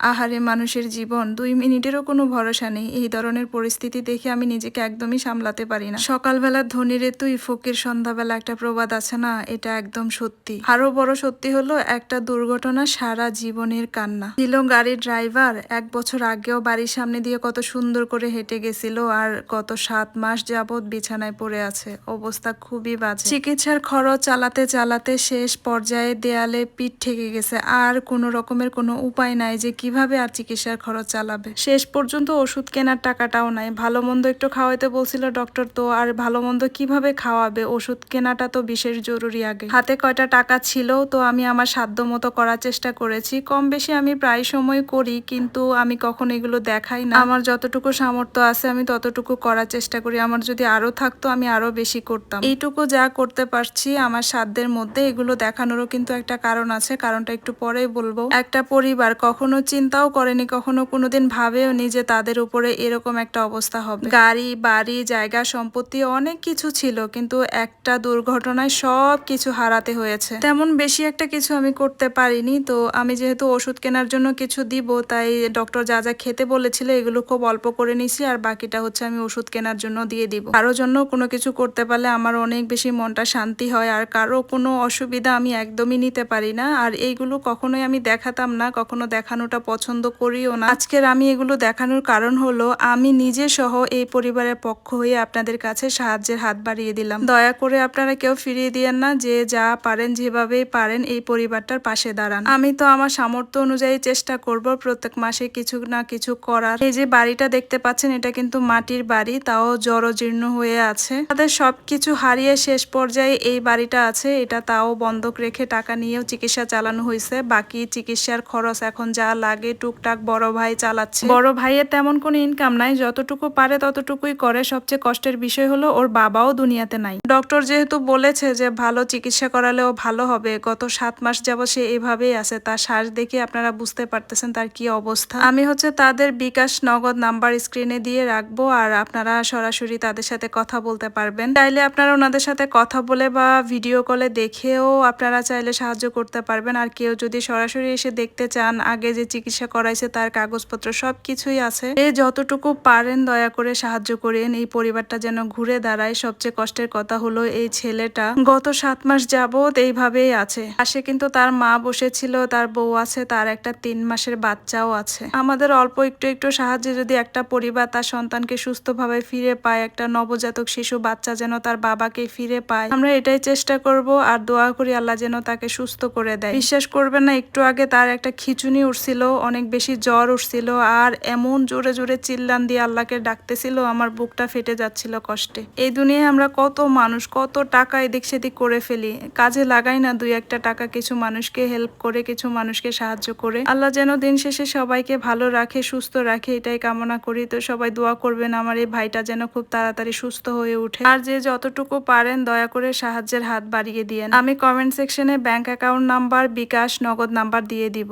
আহারে মানুষের জীবন, দুই মিনিটেরও কোনো ভরসা নেই। এই ধরনের পরিস্থিতি দেখে আমি নিজেকে একদমই সামলাতে পারি না। সকালবেলা ধনীরে তুই ফকির সন্ধ্যাবেলা একটা প্রবাদ আছে না? এটা একদম সত্যি। আরও বড় সত্যি হলো, একটা দুর্ঘটনা সারা জীবনের কান্না। ছিল গাড়ির ড্রাইভার, এক বছর আগেও বাড়ির সামনে দিয়ে কত সুন্দর করে হেঁটে গেছিল আর গত সাত মাস যাবৎ বিছানায় পড়ে আছে। অবস্থা খুবই বাজে। চিকিৎসার খরচ চালাতে চালাতে শেষ পর্যায়ে দেয়ালে পিঠ ঠেকে গেছে। আর কোনো রকমের কোনো উপায় নাই যে কীভাবে আর চিকিৎসার খরচ চালাবে? শেষ পর্যন্ত ওষুধ কেনার টাকাটাও নাই। ভালো মন্দ একটু খাওয়াইতে বলছিল ডক্টর তো, আর ভালো মন্দ কীভাবে খাওয়াবে? ওষুধ কেনাটা তো বিশেষ জরুরি আগে। হাতে কয়টা টাকা ছিল তো আমি আমার সাধ্য মতো করার চেষ্টা করেছি। কম বেশি আমি প্রায় সময় করি, কিন্তু আমি কখন এগুলো দেখাই না। আমার যতটুকু সামর্থ্য আছে আমি ততটুকু করার চেষ্টা করি। আমার যদি আরও থাকতো আমি আরও বেশি করতাম। এইটুকু যা করতে পারছি আমার সাধ্যের মধ্যে এগুলো দেখানোরও কিন্তু একটা কারণ আছে। কারণটা একটু পরেই বলব। একটা পরিবার কখনো চিন্তাও করেনি, কখনো কোনোদিন ভাবেও নি যে তাদের উপরে এরকম একটা অবস্থা হবে। গাড়ি, বাড়ি, জায়গা, সম্পত্তি অনেক কিছু ছিল, কিন্তু একটা দুর্ঘটনায় সব কিছু হারাতে হয়েছে। তেমন বেশি একটা কিছু আমি করতে পারিনি, তো আমি যেহেতু ওষুধ কেনার জন্য কিছু দিব, তাই ডক্টর যা যা খেতে বলেছিল এগুলো খুব অল্প করে নিছি, আর বাকিটা হচ্ছে আমি ওষুধ কেনার জন্য দিয়ে দিব। কারোর জন্য কোনো কিছু করতে পারলে আমার অনেক বেশি মনটা শান্তি হয়, আর কারও কোনো অসুবিধা আমি একদমই নিতে পারি না, আর এইগুলো কখনোই আমি দেখাতাম না, কখনো দেখানোটা পছন্দ করিও না। আজকের আমি এগুলো দেখানোর কারণ হলো, আমি নিজে সহ এই পরিবারের পক্ষ হয়ে আপনাদের কাছে সাহায্যের হাত বাড়িয়ে দিলাম। দয়া করে আপনারা কেউ ফিরিয়ে দিয়েন না, যে যা পারেন, যেভাবেই পারেন এই পরিবারটার পাশে দাঁড়ান। আমি তো আমার সামর্থ্য অনুযায়ী চেষ্টা করব প্রত্যেক মাসে কিছু না কিছু করার। এই যে বাড়িটা দেখতে পাচ্ছেন, এটা কিন্তু মাটির বাড়ি, তাও জরজীর্ণ হয়ে আছে। তাদের সবকিছু হারিয়ে শেষ পর্যায়ে এই বাড়িটা আছে, এটা তাও বন্ধক রেখে টাকা নিয়েও চিকিৎসা চালানো হয়েছে। বাকি চিকিৎসার খরচ এখন যা লাগে টুকটাক বড় ভাই চালাচ্ছে। বড় ভাইয়ের তেমন কোনো ইনকাম নাই যতটুকু পারে ততটুকুই করে। সবচেয়ে কষ্টের বিষয় হলো ওর বাবাও দুনিয়াতে নাই। ডক্টর যেহেতু বলেছে যে ভালো চিকিৎসা করালেও ভালো হবে। গত সাত মাস যাব সে এভাবেই আছে। তার শ্বাস দেখে আপনারা বুঝতে পারতেছেন তার কি অবস্থা। আমি হচ্ছে তাদের বিকাশ নগদ নাম্বার স্ক্রিনে দিয়ে রাখব আর আপনারা সরাসরি তাদের সাথে কথা বলতে পারবেন। চাইলে আপনারা ওনাদের সাথে কথা বলে বা ভিডিও কলে দেখেও আপনারা চাইলে সাহায্য করতে পারবেন। আর কেউ যদি সরাসরি এসে দেখতে চান আগে যে চিকিৎসা করাইছে, তার কাগজপত্র সব কিছুই আছে। এ যতটুকু পারেন দয়া করে সাহায্য করেন, এই পরিবারটা যেন ঘুরে দাঁড়ায়। সবচেয়ে কষ্টের কথা হলো, এই ছেলেটা গত সাত মাস যাবত এইভাবেই আছে। পাশে কিন্তু তার মা বসেছিল, তার বউ আছে, তার একটা তিন মাসের বাচ্চাও আছে। আমাদের অল্প একটু একটু সাহায্যে যদি একটা পরিবার তার সন্তানকে সুস্থভাবে ফিরে পায়, একটা নবজাতক শিশু বাচ্চা যেন তার বাবাকে ফিরে পায়, আমরা এটাই চেষ্টা করব আর দোয়া করি আল্লাহ যেন তাকে সুস্থ করে দেয়। বিশ্বাস করবে না, একটু আগে তার একটা খিচুনি উঠছিল অনেক বেশি জ্বর উঠছিল আর এমন জোরে জোরে চিল্লান দিয়ে আল্লাহকে ডাকতেছিল, আমার বুকটা ফেটে যাচ্ছিল কষ্টে। এই দুনিয়ায় আমরা কত মানুষ, কত টাকা এদিক সেদিক করে ফেলি। কাজে লাগাই না দুই একটা টাকা, কিছু মানুষকে হেল্প করে, কিছু মানুষকে সাহায্য করে। আল্লাহ যেন দিন শেষে সবাইকে ভালো রাখে, সুস্থ রাখে, এটাই কামনা করি। তো সবাই দোয়া করবেন, আমার এই ভাইটা যেন খুব তাড়াতাড়ি সুস্থ হয়ে উঠে। আর যে যতটুকু পারেন, দয়া করে সাহায্যের হাত বাড়িয়ে দিয়েন। আমি কমেন্ট সেকশনে ব্যাংক অ্যাকাউন্ট নাম্বার বিকাশ, নগদ নাম্বার দিয়ে দিব।